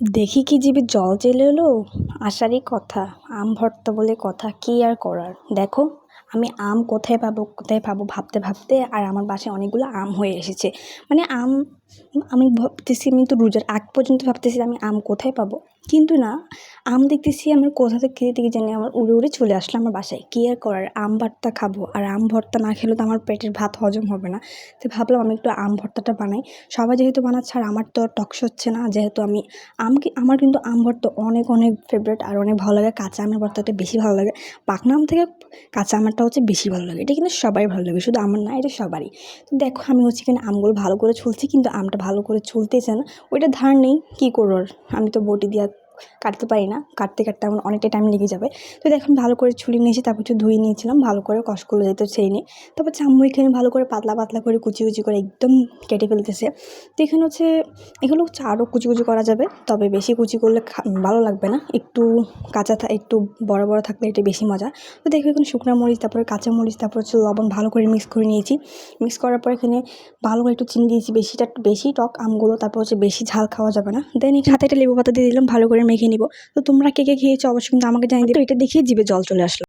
দেখি কি জিভে জল চলে এলো? আসারই কথা। আম ভর্তা বলে কথা, কি আর করার? দেখো, আমি আম কোথায় পাবো কোথায় পাবো ভাবতে ভাবতে আর আমার বাসায় অনেকগুলো আম হয়ে এসেছে। মানে আম, আমি ভাবতেছি, আমি তো রোজার আগ পর্যন্ত ভাবতেছি আমি আম কোথায় পাবো। কিন্তু না, আম দেখতেছি আমার কোথা থেকে খেতে থেকে জানি আমার উড়ে উড়ে চলে আসলো আমার বাসায়। কী আর করার? আম ভর্তা খাব আর আম ভর্তা না খেলে তো আমার পেটের ভাত হজম হবে না। তো ভাবলাম আমি একটু আম ভর্তাটা বানাই। সবাই যেহেতু বানাচ্ছে আর আমার তো টকস হচ্ছে না, যেহেতু আমি আম কি আমার কিন্তু আম ভর্তা অনেক অনেক ফেভারিট আর অনেক ভালো লাগে কাঁচা আমের ভর্তাটা বেশি ভালো লাগে। পাকনা আম থেকে কাঁচা আমারটা হচ্ছে বেশি ভালো লাগে। এটা কিন্তু সবাই ভালো লাগে, শুধু আমার না, এটা সবারই। তো দেখো, আমি হচ্ছে কিনা আমগুলো ভালো করে ছুলছি, কিন্তু আমটা ভালো করে ছুলতেছে না। ওইটা ধার নেই, কী করব আমি তো বটি দিয়ে কাটতে পারি না। কাটতে কাটতে আমার অনেকটা টাইম লেগে যাবে। তো দেখুন ভালো করে ছুলি নিয়েছি, তারপর একটু ধুয়ে নিয়েছিলাম, ভালো করে কষগুলো যেহেতু সেই নিয়ে তারপর চামড় এখানে ভালো করে পাতলা পাতলা করে কুচি কুচি করে একদম কেটে ফেলতেছে। তো এখানে হচ্ছে, এগুলো হচ্ছে আরও কুচি কুচি করা যাবে, তবে বেশি কুচি করলে ভালো লাগবে না। একটু কাঁচা একটু বড় বড় থাকলে এটা বেশি মজা। তো দেখো এখানে শুকনো মরিচ, তারপরে কাঁচা মরিচ, তারপর হচ্ছে লবণ ভালো করে মিক্স করে নিয়েছি। মিক্স করার পর এখানে ভালো করে একটু চিনি দিয়েছি, বেশিটা, বেশি টক আমগুলো, তারপর হচ্ছে বেশি ঝাল খাওয়া যাবে না। দেন এই হাতে একটা লেবু পাতা দিয়ে দিলাম, ভালো করে মেখে নিব। তো তোমরা কে কে খেয়েছো? অবশ্যই কিন্তু আমাকে জানিয়ে দিও। এটা দেখিয়ে জিভে জল চলে আসলো।